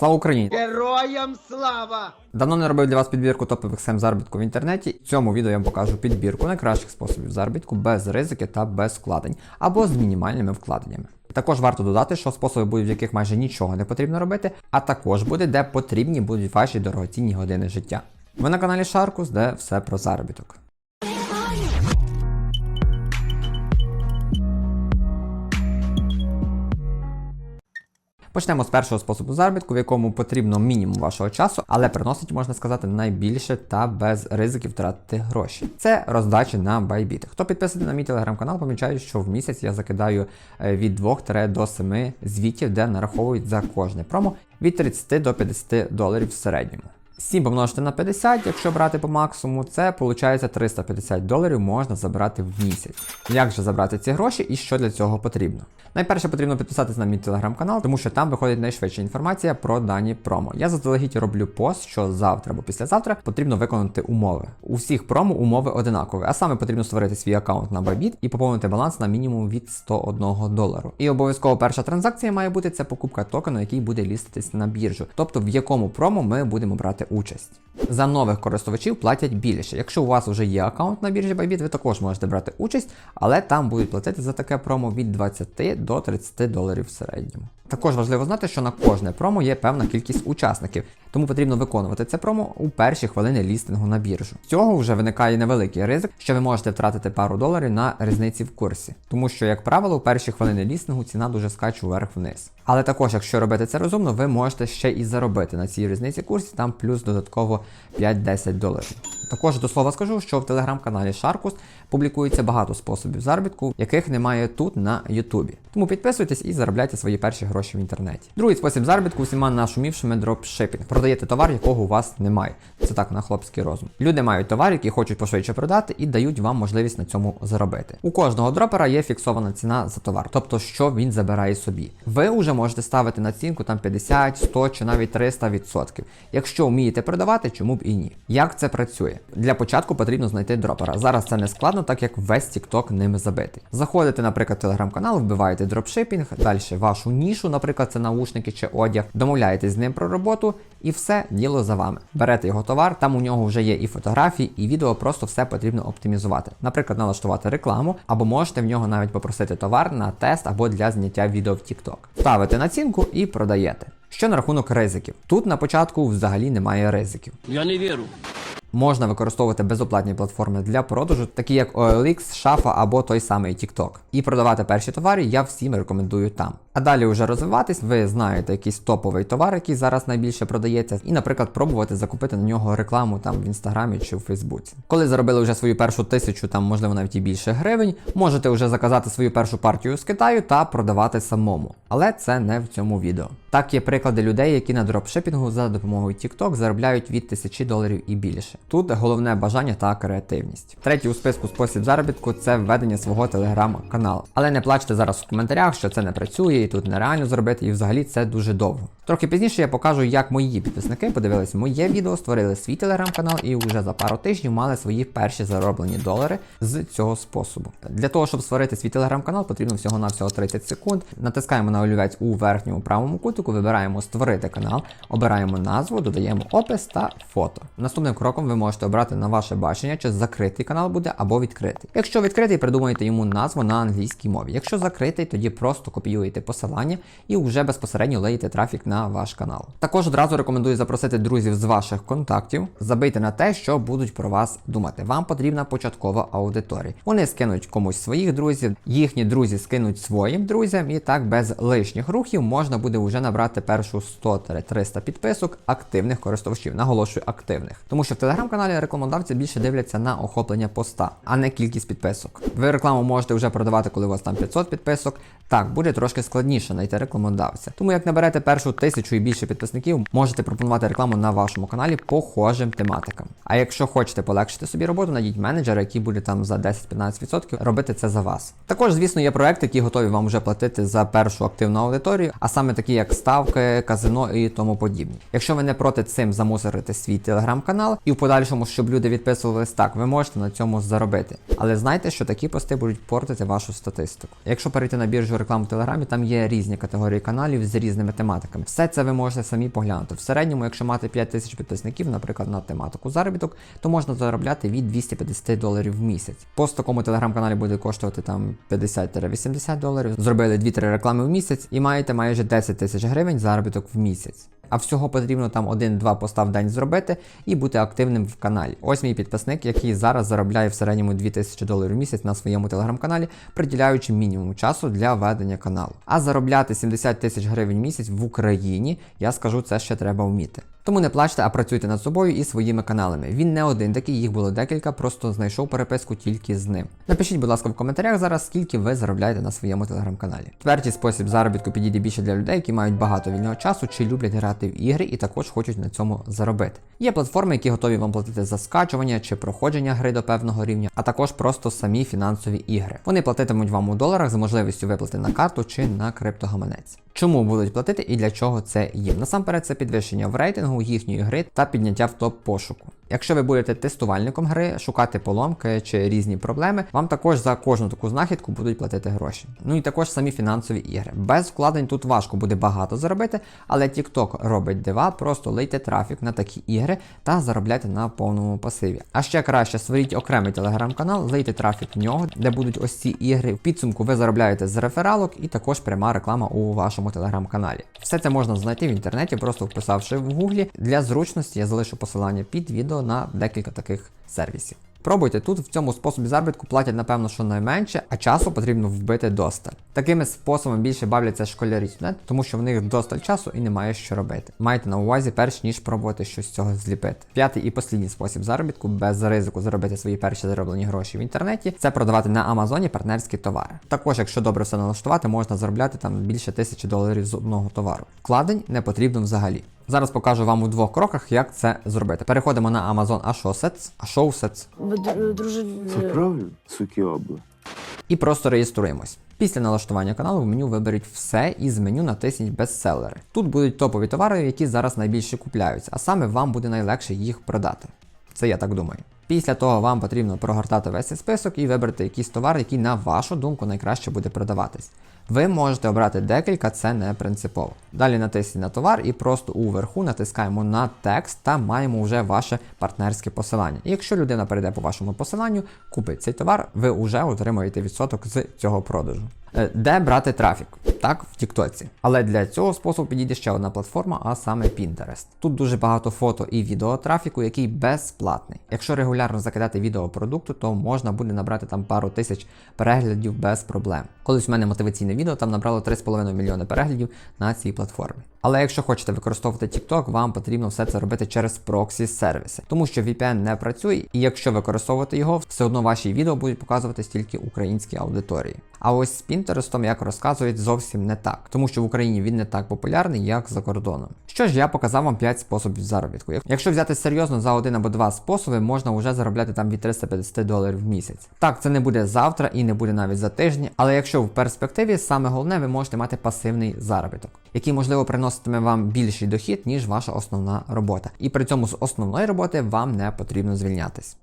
Слава Україні! Героям слава! Давно не робив для вас підбірку топових схем заробітку в інтернеті. В цьому відео я вам покажу підбірку найкращих способів заробітку без ризики та без вкладень або з мінімальними вкладеннями. Також варто додати, що способи будуть, в яких майже нічого не потрібно робити, а також буде, де потрібні будуть ваші дорогоцінні години життя. Ви на каналі Шаркус, де все про заробіток. Почнемо з першого способу заробітку, в якому потрібно мінімум вашого часу, але приносить, можна сказати, найбільше та без ризиків втратити гроші. Це роздачі на байбіт. Хто підписаний на мій телеграм-канал, помічає, що в місяць я закидаю е, від 2 до 7 звітів, де нараховують за кожне промо від 30 до 50 доларів в середньому. 7 помножити на 50, якщо брати по максимуму, це виходить 350 доларів можна забрати в місяць. Як же забрати ці гроші і що для цього потрібно? Найперше потрібно підписатись на мій телеграм-канал, тому що там виходить найшвидша інформація про дані промо. Я заздалегідь роблю пост, що завтра або післязавтра потрібно виконати умови. У всіх промо умови одинакові, а саме потрібно створити свій аккаунт на Bybit і поповнити баланс на мінімум від 101 долару. І обов'язково перша транзакція має бути це покупка токену, який буде ліститись на біржу, тобто в якому промо ми будемо брати участь. За нових користувачів платять більше. Якщо у вас вже є аккаунт на біржі Bybit, ви також можете брати участь, але там будуть платити за таке промо від 20 до 30 доларів в середньому. Також важливо знати, що на кожне промо є певна кількість учасників, тому потрібно виконувати це промо у перші хвилини лістингу на біржу. З цього вже виникає невеликий ризик, що ви можете втратити пару доларів на різниці в курсі, тому що, як правило, у перші хвилини лістингу ціна дуже скаче вверх-вниз. Але також, якщо робити це розумно, ви можете ще і заробити на цій різниці курсі, там плюс додатково 5-10 доларів. Також до слова скажу, що в телеграм-каналі Sharkus публікується багато способів заробітку, яких немає тут на Ютубі. Тому підписуйтесь і заробляйте свої перші гроші в інтернеті. Другий спосіб заробітку усіма нашумівшими дропшипінг. Продаєте товар, якого у вас немає. Це так на хлопський розум. Люди мають товар, який хочуть пошвидше продати, і дають вам можливість на цьому заробити. У кожного дропера є фіксована ціна за товар, тобто що він забирає собі. Ви вже можете ставити націнку там 50, 100 чи навіть 300%. Якщо вмієте продавати, чому б і ні. Як це працює? Для початку потрібно знайти дропера. Зараз це не складно, так як весь TikTok ними забитий. Заходите, наприклад, в телеграм-канал, вбиваєте дропшипінг, далі вашу нішу, наприклад, це наушники чи одяг, домовляєтесь з ним про роботу, і все діло за вами. Берете його товар, там у нього вже є і фотографії, і відео, просто все потрібно оптимізувати. Наприклад, налаштувати рекламу, або можете в нього навіть попросити товар на тест або для зняття відео в TikTok. Ставите націнку і продаєте. Що на рахунок ризиків? Тут на початку взагалі немає ризиків. Я не вірю. Можна використовувати безоплатні платформи для продажу, такі як OLX, Шафа або той самий TikTok. І продавати перші товари я всім рекомендую там. А далі вже розвиватись, ви знаєте якийсь топовий товар, який зараз найбільше продається, і, наприклад, пробувати закупити на нього рекламу там в інстаграмі чи в Фейсбуці. Коли заробили вже свою першу тисячу, там можливо навіть і більше гривень, можете вже заказати свою першу партію з Китаю та продавати самому. Але це не в цьому відео. Так є приклади людей, які на дропшипінгу за допомогою TikTok заробляють від тисячі доларів і більше. Тут головне бажання та креативність. Третій у списку спосіб заробітку це введення свого телеграм-каналу. Але не плачте зараз в коментарях, що це не працює і тут нереально зробити, і взагалі це дуже довго. Трохи пізніше я покажу, як мої підписники подивились моє відео, створили свій телеграм-канал і вже за пару тижнів мали свої перші зароблені долари з цього способу. Для того, щоб створити свій телеграм-канал, потрібно всього-навсього 30 секунд. Натискаємо на олівець у верхньому правому кутику, вибираємо створити канал, обираємо назву, додаємо опис та фото. Наступним кроком ви можете обрати на ваше бачення, чи закритий канал буде або відкритий. Якщо відкритий, придумаєте йому назву на англійській мові. Якщо закритий, тоді просто копіюєте посилання і вже безпосередньо леєте трафік на ваш канал. Також одразу рекомендую запросити друзів з ваших контактів, забийте на те, що будуть про вас думати. Вам потрібна початкова аудиторія. Вони скинуть комусь своїх друзів, їхні друзі скинуть своїм друзям, і так без лишніх рухів можна буде вже набрати першу 100-300 підписок активних користувачів. Наголошую активних, тому що в телеграм-каналі рекламодавці більше дивляться на охоплення поста, а не кількість підписок. Ви рекламу можете вже продавати, коли у вас там 500 підписок. Так, буде трошки складніше знайти рекламодавця. Тому як наберете першу тисячу і більше підписників, можете пропонувати рекламу на вашому каналі похожим тематикам. А якщо хочете полегшити собі роботу, найдіть менеджера, який буде там за 10-15% робити це за вас. Також, звісно, є проекти, які готові вам вже платити за першу активну аудиторію, а саме такі як ставки, казино і тому подібні. Якщо ви не проти цим замусорити свій телеграм-канал і в подальшому, щоб люди відписувались так, ви можете на цьому заробити. Але знайте, що такі пости будуть портити вашу статистику. Якщо перейти на біржу рекламу в Телеграмі, там є різні категорії каналів з різними тематиками. Все це ви можете самі поглянути. В середньому, якщо мати 5 тисяч підписників, наприклад, на тематику заробіток, то можна заробляти від 250 доларів в місяць. Пост такому телеграм-каналі буде коштувати там 50-80 доларів. Зробили 2-3 реклами в місяць і маєте майже 10 тисяч гривень заробіток в місяць. А всього потрібно там 1-2 поста в день зробити і бути активним в каналі. Ось мій підписник, який зараз заробляє в середньому 2000 доларів в місяць на своєму телеграм-каналі, приділяючи мінімум часу для ведення каналу. А заробляти 70 тисяч гривень в місяць в Україні, я скажу, це ще треба вміти. Тому не плачте, а працюйте над собою і своїми каналами. Він не один такий, їх було декілька, просто знайшов переписку тільки з ним. Напишіть, будь ласка, в коментарях зараз, скільки ви заробляєте на своєму телеграм-каналі. Четвертій спосіб заробітку підійде більше для людей, які мають багато вільного часу чи люблять грати в ігри і також хочуть на цьому заробити. Є платформи, які готові вам платити за скачування чи проходження гри до певного рівня, а також просто самі фінансові ігри. Вони платитимуть вам у доларах з можливістю виплати на карту чи на криптогаманець. Чому будуть платити і для чого це їм? Насамперед, це підвищення в рейтингу їхньої гри та підняття в топ пошуку. Якщо ви будете тестувальником гри, шукати поломки чи різні проблеми, вам також за кожну таку знахідку будуть платити гроші. Ну і також самі фінансові ігри. Без вкладень тут важко буде багато заробити, але TikTok робить дива, просто лийте трафік на такі ігри та заробляйте на повному пасиві. А ще краще створіть окремий телеграм-канал, лийте трафік в нього, де будуть ось ці ігри. В підсумку ви заробляєте з рефералок і також пряма реклама у вашому телеграм-каналі. Все це можна знайти в інтернеті, просто вписавши в гуглі. Для зручності я залишу посилання під відео на декілька таких сервісів. Пробуйте тут в цьому способі заробітку платять, напевно, що найменше, а часу потрібно вбити досталь. Такими способами більше бавляться школярі студенти, тому що в них досталь часу і немає що робити. Майте на увазі, перш ніж пробувати щось з цього зліпити. П'ятий і послідній спосіб заробітку без ризику заробити свої перші зароблені гроші в інтернеті це продавати на Амазоні партнерські товари. Також, якщо добре все налаштувати, можна заробляти там більше тисячі доларів з одного товару. Вкладень не потрібно взагалі. Зараз покажу вам у двох кроках, як це зробити. Переходимо на Amazon Associates, Associates Ви друже... Це правильно, суки обли. і просто реєструємось. Після налаштування каналу в меню виберіть все і з меню натисніть бестселери. Тут будуть топові товари, які зараз найбільше купляються, а саме вам буде найлегше їх продати. Це я так думаю. Після того вам потрібно прогортати весь цей список і вибрати якийсь товар, який, на вашу думку, найкраще буде продаватись. Ви можете обрати декілька, це не принципово. Далі натисніть на товар і просто уверху натискаємо на текст та маємо вже ваше партнерське посилання. Якщо людина перейде по вашому посиланню, купить цей товар, ви вже отримаєте відсоток з цього продажу. Е, Де брати трафік? Так, в Тіктоці. Але для цього способу підійде ще одна платформа, а саме Pinterest. Тут дуже багато фото і відео трафіку, який безплатний. Якщо регулярно закидати відео продукту, то можна буде набрати там пару тисяч переглядів без проблем. Колись у мене мотиваційне відео там набрало 3,5 мільйони переглядів на цій платформі. Але якщо хочете використовувати TikTok, вам потрібно все це робити через проксі сервіси, тому що VPN не працює, і якщо використовувати його, все одно ваші відео будуть показуватись тільки українській аудиторії. А ось з Pinterest, як розказують, зовсім не так, тому що в Україні він не так популярний, як за кордоном. Що ж, я показав вам 5 способів заробітку. Якщо взяти серйозно за один або два способи, можна вже заробляти там від 350 доларів в місяць. Так, це не буде завтра і не буде навіть за тиждень, але якщо в перспективі, саме головне, ви можете мати пасивний заробіток, який можливо приноситиме вам більший дохід, ніж ваша основна робота. І при цьому з основної роботи вам не потрібно звільнятись.